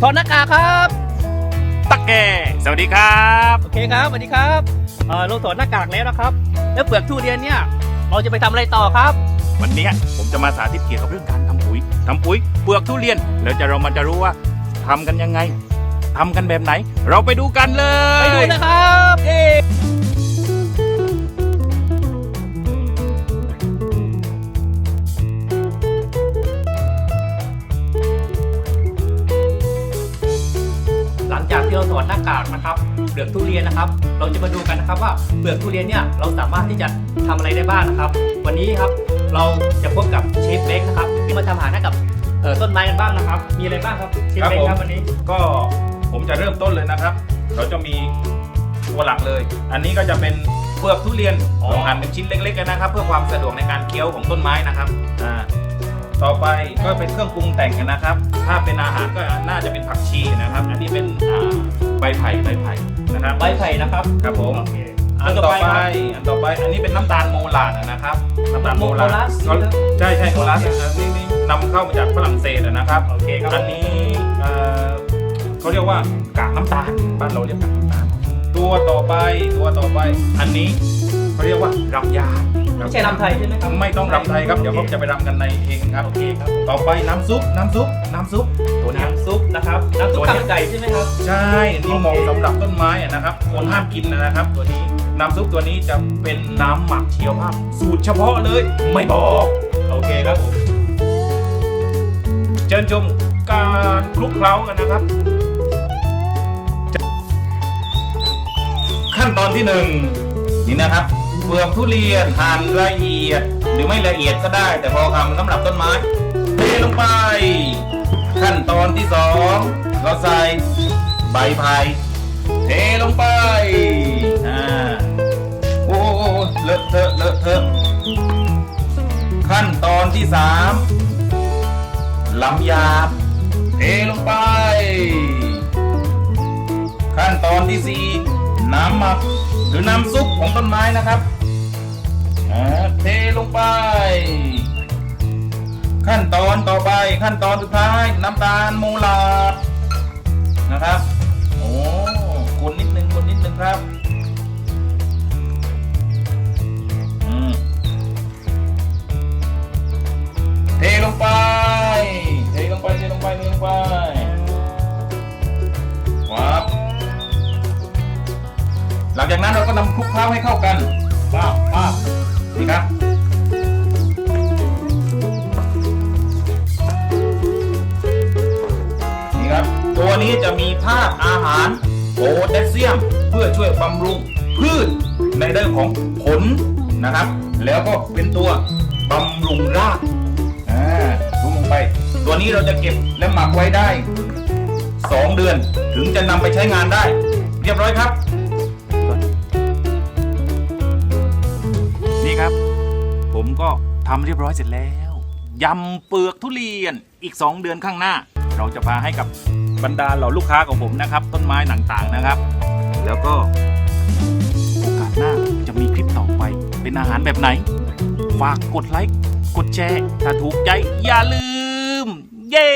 ถอดหน้ากากครับ ตักแกสวัสดีครับ โอเคครับสวัสดีครับเออเราถอดหน้ากากแล้วนะครับ แล้วเปลือกทุเรียนเนี่ย เราจะไปทำอะไรต่อครับ วันนี้ผมจะมาสาธิตเกี่ยวกับเรื่องการทำปุ๋ยทำปุ๋ยเปลือกทุเรียน แล้วจะเรามันจะรู้ว่าทำกันยังไงทำกันแบบไหน เราไปดูกันเลย ไปดูนะครับเย้ งจากที่เราถอดหน้ากากนะครับเปลือกทุเรียนนะครับ เราจะมาดูกันนะครับว่าเปลือกทุเรียนเนี่ยเราสามารถที่จะทำอะไรได้บ้างนะครับ วันนี้ครับเราจะพบกับเชฟเบคนะครับที่มาทำอาหารให้กับเอ่อต้นไม้กันบ้างนะครับ มีอะไรบ้างครับเชฟเบคครับวันนี้ก็ผมจะเริ่มต้นเลยนะครับ เราจะมีตัวหลักเลย อันนี้ก็จะเป็นเปลือกทุเรียนอ๋อเราหั่นเป็นชิ้นเล็กๆกันนะครับ เพื่อความสะดวกในการเคี้ยวของต้นไม้นะครับอ่า ต่อไปก็เป็นเครื่องปรุงแต่งกันนะครับ ถ้าเป็นอาหารก็น่าจะเป็นผักชีนะครับ อันนี้เป็นอ่าใบไผ่ใบไผ่นะครับใบไผ่นะครับครับผมโอเคอันต่อไปอันต่อไปอันนี้เป็นน้ำตาลโมลาดนะครับน้ำตาลโมลาโมลาดสเขาใช่ใช่โมลาสนะครับนี่นี่นำเข้ามาจากฝรั่งเศสนะครับโอเคครับอันนี้เอ่อเขาเรียกว่ากากน้ำตาลบ้านเราเรียกกากน้ำตาลตัวต่อไปตัวต่อไป อันนี้เขาเรียกว่ารำยา ไม่ใช่ลำไทยใช่ไหมครับไม่ต้องรำไทยครับ เดี๋ยวผมจะไปรำกันในเพลงครับ โอเคครับ ต่อไปน้ำซุป น้ำซุป น้ำซุป ตัวนี้น้ำซุปนะครับน้ำซุปตัวนี้ขาไก่ใช่ไหมครับ ใช่ นี่เหมาะสำหรับต้นไม้อะนะครับ คนห้ามกินนะครับ ตัวนี้ น้ำซุปตัวนี้จะเป็นน้ำหมักชีวภาพสูตรเฉพาะเลย ไม่บอก โอเคครับผมเชิญชมการคลุกเคล้ากันนะครับ ขั้นตอนที่หนึ่งนี่นะครับเปลือกทุเรียนหั่นละเอียด หรือไม่ละเอียดก็ได้ แต่พอคำสำหรับต้นไม้เทลงไป ขั้นตอนที่สองเราใส่ใบไผ่เทลงไปอ่าโอ้โหเลอะเทอะเลอะเทอะขั้นตอนที่สามลำยาบเทลงไป ขั้นตอนที่สี่น้ำหมัก หรือน้ำซุปของต้นไม้นะครับเทลงไป ขั้นตอนต่อไปขั้นตอนสุดท้ายน้ำตาลโมลาดนะครับ โอ้คนนิดนึงคนนิดนึงครับ จากนั้นเราก็นำคลุกเคล้าให้เข้ากันป้าป้านี่ครับนี่ครับ ตัวนี้จะมีธาตุอาหารโพแทสเซียม เพื่อช่วยบำรุงพืชในเรื่องของผลนะครับ แล้วก็เป็นตัวบำรุงรากอ่าลุงลงไป ตัวนี้เราจะเก็บและหมักไว้ได้ 2 เดือนถึงจะนำไปใช้งานได้ เรียบร้อยครับ ครับ ผมก็ทำเรียบร้อยเสร็จแล้วยำเปลือกทุเรียนอีก 2 เดือนข้างหน้า เราจะพาให้กับบรรดาเหล่าลูกค้าของผมนะครับ ต้นไม้ต่างๆนะครับ แล้วก็โอกาสหน้าจะมีคลิปต่อไป เป็นอาหารแบบไหน ฝากกดไลค์กดแชร์ ถ้าถูกใจอย่าลืม เย้